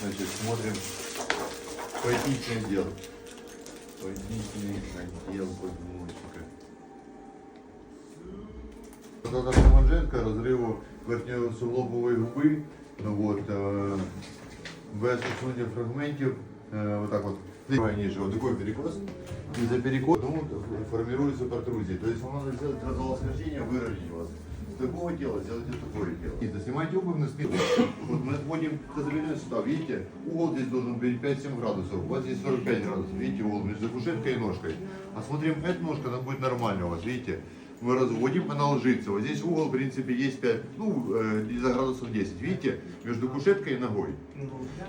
Значит, смотрим поясничный отдел. Поясничный отдел позвоночника. Вот эта самоджетка разрыву верхньої суглобової губи, ну вот, э, без усунення фрагментів, э, вот так вот, ниже, вот такой перекос, и за перекос ну, формируется протрузия. То есть вам надо сделать разовосхождение, выровнять вас. Такого тела сделайте такое тело. И снимайте обувь на спину. Вот мы отводим тазобедренный сустав. Видите, угол здесь должен быть 5-7 градусов. У вас здесь 45 градусов. Видите, угол между кушеткой и ножкой. А смотрим, эта ножка, она будет нормально у вас. Видите, мы разводим, она ложится. Вот здесь угол, в принципе, есть 5, ну, э, за градусов 10. Видите, между кушеткой и ногой.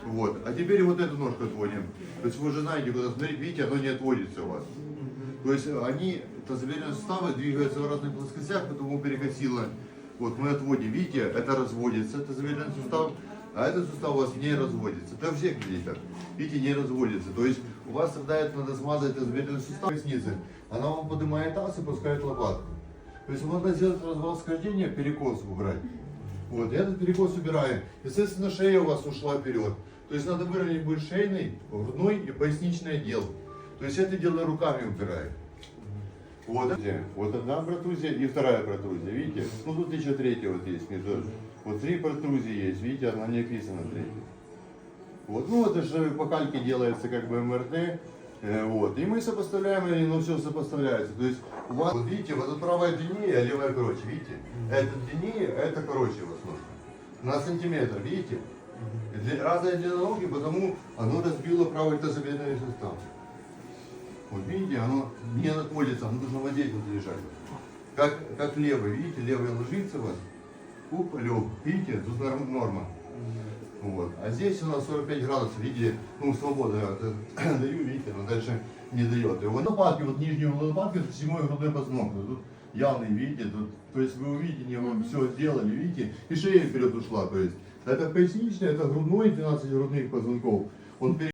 Вот. А теперь вот эту ножку отводим. То есть вы уже знаете, куда смотреть, видите, оно не отводится у вас. То есть они, тазобедренные суставы двигаются в разных плоскостях, потому перекосило. Вот мы отводим, видите, это разводится, тазобедренный сустав, а этот сустав у вас не разводится. Это у всех людей. Видите, не разводится. То есть у вас страдает, надо смазать тазобедренный сустав поясницы. Она вам поднимает таз и пускает лопатку. То есть надо сделать развал схождения, перекос убрать. Вот, я этот перекос убираю. Естественно, шея у вас ушла вперед. То есть надо выровнять будет шейный, грудной и поясничный отдел. То есть это дело руками убираю. Вот, вот одна протрузия и вторая протрузия, видите? Ну тут еще третья вот есть между. Вот три протрузии есть, видите, она не описана третья. Вот, ну это же по кальке делается как бы МРТ. э, Вот. И мы сопоставляем, и ну все сопоставляется. То есть у вас, вот видите, вот тут правая длиннее, а левая короче, видите? Это длиннее, а это короче у вас ножка. На сантиметр, видите? Разная длина ноги, потому оно разбило правый тазобедренный сустав. Вот видите, оно не отводится, оно должно вот здесь вот лежать. Как, как левый, видите, левый ложится вас, уп, лег, видите, тут норм- норма. Вот. А здесь у нас 45 градусов, видите, ну свобода я даю, видите, но дальше не дает. И вот лопатки, вот углы лопатки, седьмой грудной позвонок. Тут явный, видите, тут, то есть вы увидите, не вы все сделали, видите, и шея вперед ушла, то есть это поясничный, это грудной, 12 грудных позвонков. Он